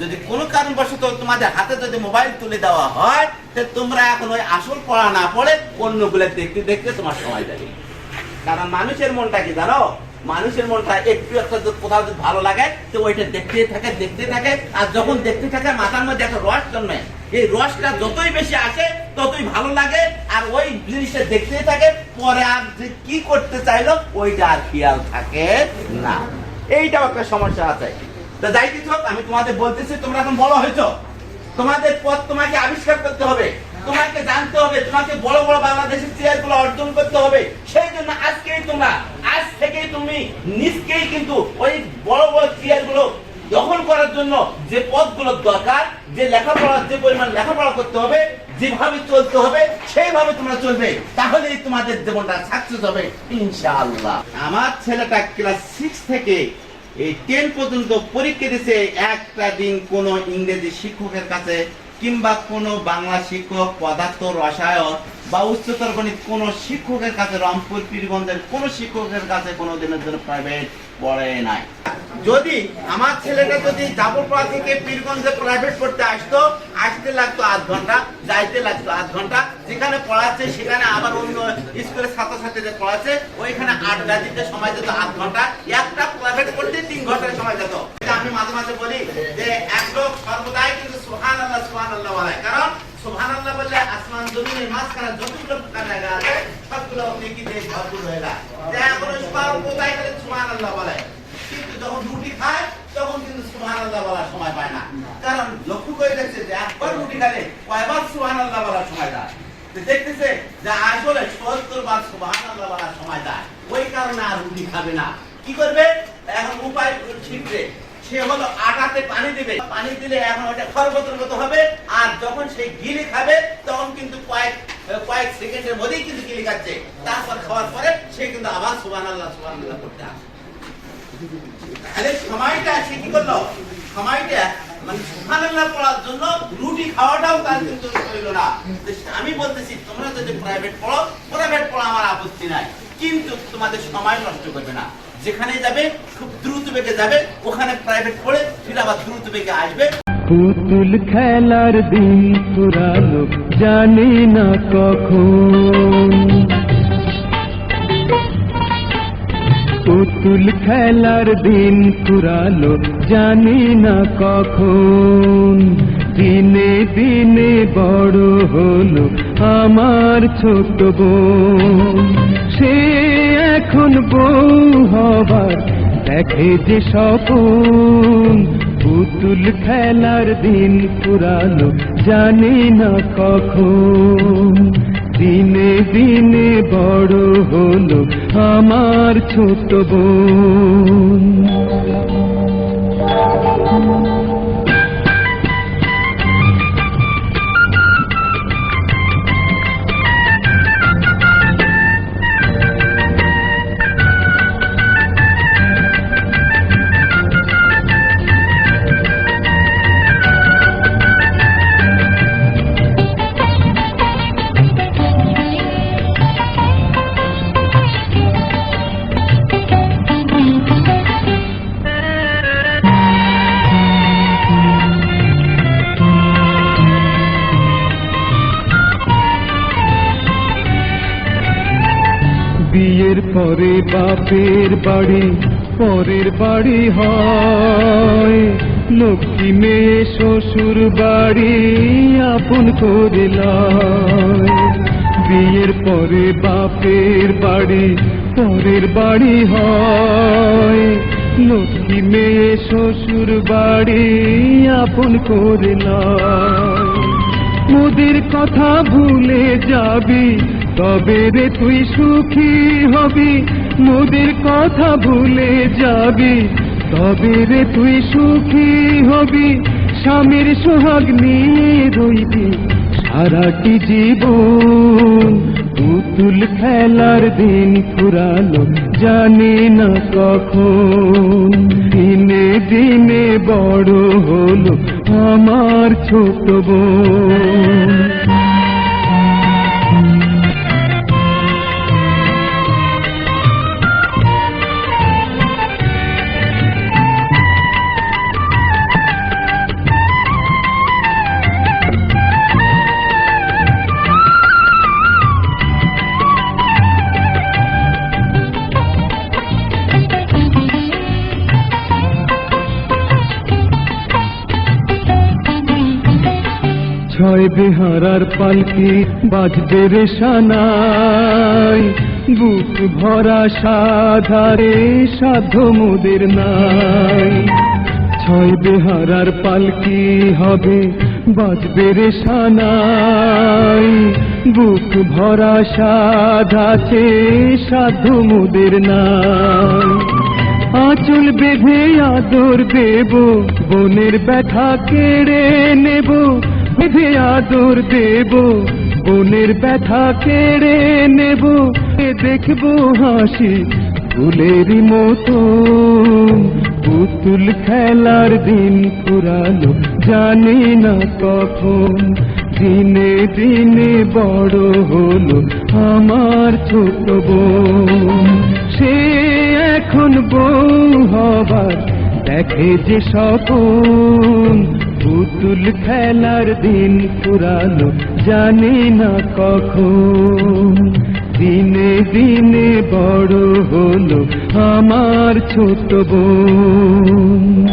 যদি কোনো কারণবশত তোমাদের হাতে যদি মোবাইল তুলে দেওয়া হয়, তো তোমরা এখন ওই আসল পড়া না পড়ে অন্যগুলো দেখতে দেখতে তোমার সময় যাবে। কারণ মানুষের মনটা কি জানো? মানুষের মনটা একটু একটা কোথাও যদি ভালো লাগে, তো ওইটা দেখতে থাকে দেখতে থাকে। আর যখন দেখতে থাকে, মাথার মধ্যে একটা রস জন্মে। এই রসটা যতই বেশি আসে, ততই ভালো লাগে। আর ওই জিনিসটা দেখতেই থাকে, পরে আর যে কি করতে চাইলো, ওইটা আর খেয়াল থাকে না। এইটাও একটা সমস্যা আছে। তো যাই কিছু আমি তোমাদের বলতেছি, তোমরা এখন বড় হয়েছো তোমাদের পথ তোমাকে আবিষ্কার করতে হবে। তোমাকে জানতে হবে, তোমাকে বড় বড় বাংলাদেশের চেয়ারগুলো অর্জন করতে হবে। সেই জন্য আজকেই তোমরা, আজ থেকেই তুমি নিজকেই কিন্তু ওই বড় বড় চেয়ারগুলো দখল করার জন্য যে পথগুলো দরকার, যে লেখাপড়া যে পরিমাণ লেখাপড়া করতে হবে, যেভাবে চলতে হবে, সেইভাবে তোমরা চলবে। তাহলেই তোমাদের জীবনটা সাকসেস হবে, ইনশাআল্লাহ। আমার ছেলেটা ক্লাস সিক্স থেকে এই টেন পর্যন্ত পরীক্ষা দিছে একটা দিন কোনো ইংরেজি শিক্ষকের কাছে কিংবা কোনো বাংলা শিক্ষক, পদার্থ, রসায়ন বা উচ্চতর গণিত কোনো শিক্ষকের কাছে রংপুর পীরগঞ্জের কোনো শিক্ষকের কাছে কোনো দিনের জন্য প্রাইভেট পড়ে নাই। যদি আমার ছেলেটা যদি জাফরপাড়া থেকে পীরগঞ্জে প্রাইভেট পড়তে আসতো, আসতে লাগতো আধ ঘণ্টা, যাইতে লাগতো আধ ঘণ্টা, যেখানে পড়াচ্ছে সেখানে আবার অন্য স্কুলের ছাত্রছাত্রীদের পড়াচ্ছে, ওইখানে আড্ডা দিতে সময় যেত আধ ঘণ্টা, একটা তিন ঘণ্টার সময় যেত। আমি মাঝে মাঝে বলি যে এক লোক সর্বদাই কিন্তু সুহান আল্লাহ সুহান আল্লাহ বলে কারণ সুহান আল্লাহ বললে আসমান জমিনের মাঝখানে যতগুলো জায়গা আছে, সবগুলো ভরপুর হয়ে যায়। সর্বদাই সুহান আল্লাহ বলে কিন্তু যখন রুটি খায়, তখন কিন্তু সুহান আল্লাহ বলার সময় পায় না। কারণ লক্ষ্য করে দেখছে যে একবার রুটি খালে কয়বার সুহান আল্লাহ বলার সময় দেয় দেখতেছে যে আসলে সত্তর বার সুহান আল্লাহ বলার সময় দেয় ওই কারণে আর রুটি খাবে না। কি করবে? এখন উপায় শিখবে সে হলো আটাতে পানি দিবে। পানি দিলে এখন ওটা মতো হবে। আর যখন সে গিলি খাবে, তখন কিন্তু কয়েক কয়েক সেকেন্ডের মধ্যেই কিন্তু গিলি খাচ্ছে। তারপর খাওয়ার পরে সে কিন্তু আবার সুবান আল্লাহ সুবান আল্লাহ করতে আসে। সময়টা সে কি করল? সময়টা মানে সুবহানাল্লাহ পড়ার জন্য রুটি খাওয়াটাও তার কিন্তু না। আমি বলতেছি, তোমরা যদি প্রাইভেট পড়ো প্রাইভেট পড়া আমার আপত্তি নাই। কিন্তু তোমাদের সময় নষ্ট করবে না। যেখানে যাবে, খুব দ্রুত বেগে যাবে, ওখানে প্রাইভেট পড়ে ফির আবার দ্রুত বেগে আসবে। পুতুল খেলার দিন ফুরালো জানি না কখন। পুতুল খেলার দিন ফুরালো জানি না কখন। দিনে দিনে বড় হলো আমার ছোট বোন। সে এখন বউ হবার, দেখে যে স্বপন। পুতুল খেলার দিন পুরানো জানি না কখন। দিনে দিনে বড় হলো আমার ছোট বোন। বিয়ের পরে বাপের বাড়ি, পরের বাড়ি হয়। লক্ষ্মী মেয়ে শ্বশুর বাড়ি আপন করে লয়। বিয়ের পরে বাপের বাড়ি, পরের বাড়ি হয়। লক্ষ্মী মেয়ে শ্বশুর বাড়ি আপন করে লয়। মোদের কথা ভুলে যাবি তবে রে তুই সুখী হবি, মোদের কথা ভুলে যাবি। তবে রে তুই সুখী হবি, স্বামীর সোহাগ নিয়ে রইবি। সারাটি জীবন পুতুল খেলার দিন ফুরালো, জানি না কখন। দিনে দিনে বড় হলো আমার ছোট বোন। ছয় বেহারার পালকি বাজবে রে সানাই বুক ভরা সাধারে সাধ্য মোদের নাই। ছয় বেহারার পালকি হবে বাজবে রে সানাই বুক ভরা সাধাছে সাধ্য মোদের নাই। আঁচল বেঁধে আদর দেব, বনের ব্যথা কেড়ে নেব বেঁধে আদর দেব বনের ব্যথা কেড়ে নেব দেখব হাসি ফুলেরই মতো। পুতুল খেলার দিন ফুরালো জানি না কখন। দিনে দিনে বড় হলো আমার ছোট বোন। সে এখন বউ হবার দেখে যে স্বপন। পুতুল খেলার দিন পুরানো জানি না কখন। দিনে দিনে বড় হলো আমার ছোট বোন।